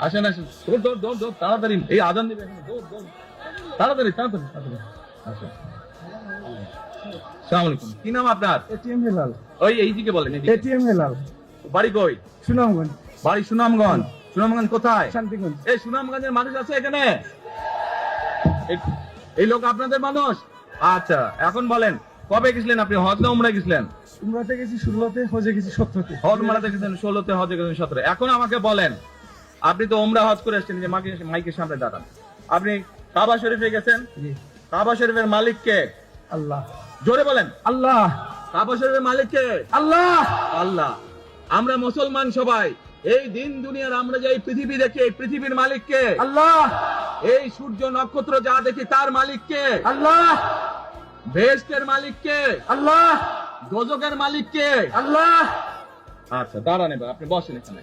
আসেন আসেন। দৌড় দৌড় দৌড় দৌড়। তাড়াতাড়ি। এই আজান দিবে দৌড় দৌড়। তাড়াতাড়ি তাড়াতাড়ি তাড়াতাড়ি। আসেন। সালাম আলাইকুম। কি নাম আপনার? এটিএম হেলাল। ওই এইদিকে বলেন এটিএম হেলাল। বাড়ি কই? সুনামগঞ্জ। বাড়ি সুনামগঞ্জ। সুনামগঞ্জ কোথায়? শান্তিগঞ্জ। এই সুনামগঞ্জের মানুষ আছে এখানে? এই- এই লোক আপনাদের মানুষ? আচ্ছা এখন বলেন কবে গেছিলেন আপনি? হজ না উমরা গেছিলেন? উমরাতে গেছি ষোলোতে হজে গেছি সতেরোতে। হজ উমরাতে গেছেন ষোলোতে হজে গেছেন সতেরো এখন আমাকে বলেন আপনি তো উমরা হজ করে এসেছেন যে মাকে মাইকের সামনে দাঁড়ান। আপনি কাবা শরীফে গেছেন? কাবা শরীফের মালিক কে? আল্লাহ। জোরে বলেন। আল্লাহ। কাবা শরীফের মালিক কে? আল্লাহ। আল্লাহ। আমরা মুসলমান সবাই এই দিন দুনিয়ার আমরা যে পৃথিবী দেখি এই পৃথিবীর মালিক কে? আল্লাহ। এই সূর্য নক্ষত্র যা দেখি তার মালিক কে? আল্লাহ। বেহেস্টের মালিক কে? আল্লাহ। গজকের মালিক কে? আল্লাহ। আচ্ছা দাঁড়ান এবার আপনি বসেন এখানে।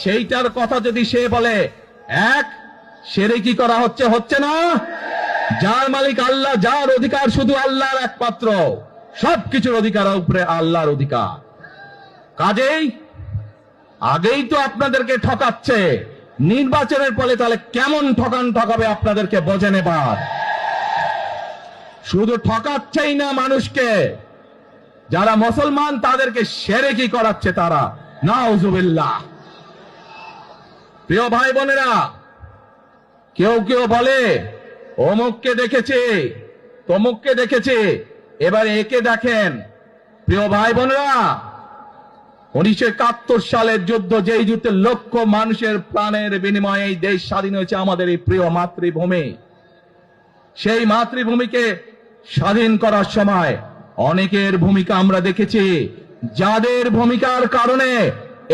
সেইটার কথা যদি সে বলে, এক, সেরে কি করা হচ্ছে হচ্ছে না? যার মালিক আল্লাহ, যার অধিকার শুধু আল্লাহর একমাত্র, সবকিছুর অধিকার উপরে আল্লাহর অধিকার। কাজেই আগেই তো আপনাদেরকে ঠকাচ্ছে, নির্বাচনের ফলে তাহলে কেমন ঠকান ঠকাবে আপনাদেরকে বোঝে নেবার শুধু ঠকাচ্ছেই না মানুষকে, যারা মুসলমান তাদেরকে সেরে কি করাচ্ছে তারা? নাউজুবিল্লাহ। প্রিয় ভাই বোনেরা, কেউ কেউ বলে, অমুককে দেখেছে, তমুককে দেখেছে, এবার একে দেখেন। প্রিয় ভাই বোনেরা, উনিশশো একাত্তর সালের যুদ্ধ যেই যুদ্ধে লক্ষ মানুষের প্রাণের বিনিময়ে এই দেশ স্বাধীন হয়েছে আমাদের এই প্রিয় মাতৃভূমি, সেই মাতৃভূমিকে স্বাধীন করার সময় অনেকের ভূমিকা আমরা দেখেছি। যাদের ভূমিকার কারণে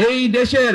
এই দেশের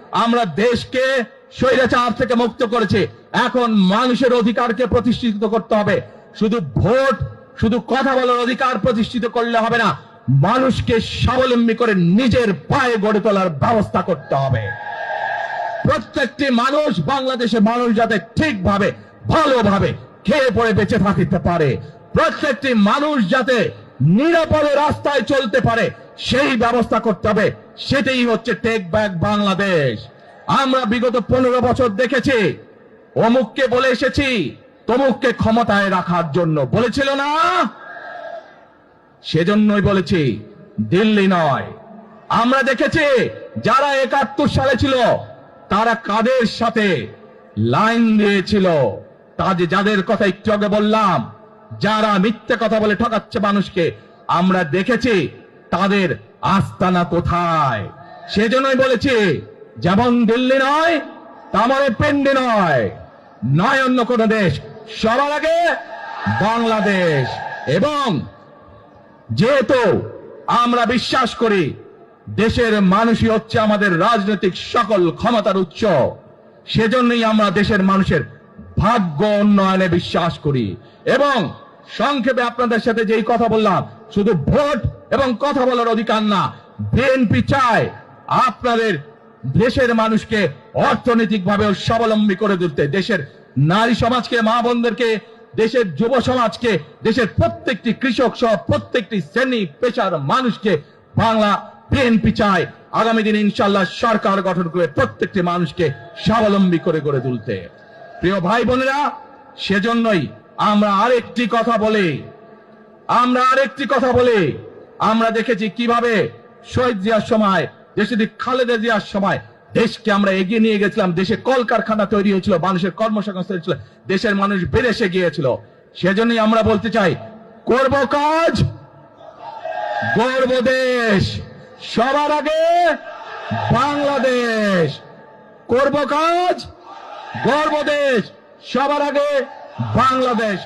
আমরা দেশকে স্বৈরাচার থেকে মুক্ত করেছি। এখন মানুষের অধিকারকে প্রতিষ্ঠিত করতে হবে। শুধু ভোট, শুধু কথা বলার অধিকার প্রতিষ্ঠিত করলে হবে না, মানুষকে স্বাবলম্বী করে নিজের পায়ে গড়ে তোলার ব্যবস্থা করতে হবে। প্রত্যেকটি মানুষ বাংলাদেশের মানুষ যাতে ঠিকভাবে, ভালোভাবে খেয়ে পড়ে বেঁচে থাকিতে পারে। প্রত্যেকটি মানুষ যাতে নিরাপদে রাস্তায় চলতে পারে। সেই ব্যবস্থা করতে হবে। সেটাই হচ্ছে টেক ব্যাক বাংলাদেশ আমরা বিগত পনেরো বছর দেখেছি। অমুককে বলে এসেছি, তমুককে ক্ষমতায় রাখার জন্য। বলেছিল না? সেজন্যই বলেছি, দিল্লি নয়। আমরা দেখেছি, যারা একাত্তর সালে ছিল, তারা কাদের সাথে লাইন দিয়েছিল? কাজে যাদের কথা একটু আগে বললাম, যারা মিথ্যে কথা বলে ঠকাচ্ছে মানুষকে, আমরা দেখেছি তাদের আস্তানা কোথায়? সেজন্যই বলেছি, যেমন দিল্লি নয় তেমন পেন্ডি নয়। নয় অন্য কোন দেশ। সবার আগে বাংলাদেশ। এবং যেহেতু আমরা বিশ্বাস করি, দেশের মানুষই হচ্ছে আমাদের রাজনৈতিক সকল ক্ষমতার উৎস, সেজন্যই আমরা দেশের মানুষের ভাগ্য উন্নয়নে বিশ্বাস করি। এবং সংক্ষেপে আপনাদের সাথে যেই কথা বললাম, শুধু ভোট এবং কথা বলার অধিকার না। বিএনপি চায় আপনাদের দেশের মানুষকে অর্থনৈতিক ভাবে স্বাবলম্বী করে তুলতে। দেশের নারী সমাজকে, মা বোনদেরকে, দেশের যুব সমাজকে, দেশের প্রত্যেকটি কৃষক সহ প্রত্যেকটি শ্রেণি, পেশার মানুষকে বাংলা বিএনপি চায়। আগামী দিনে ইনশাল্লাহ সরকার গঠন করে প্রত্যেকটি মানুষকে স্বাবলম্বী করে গড়ে তুলতে। প্রিয় ভাই বোনেরা, সেজন্যই আমরা আরেকটি কথা বলে। আমরা আরেকটি কথা বলি। আমরা দেখেছি কীভাবে শহীদ জিয়ার সময় দেশটি খালেদা জিয়ার সময় দেশকে আমরা এগিয়ে নিয়ে গেছিলাম। দেশে কলকারখানা তৈরি হয়েছিল, মানুষের কর্মসংস্থান হয়েছিল, দেশের মানুষ বিদেশে গিয়েছিল। সেজন্যই আমরা বলতে চাই, করব কাজ, গর্ব দেশ, সবার আগে বাংলাদেশ। করব কাজ, গর্ব দেশ, সবার আগে বাংলাদেশ।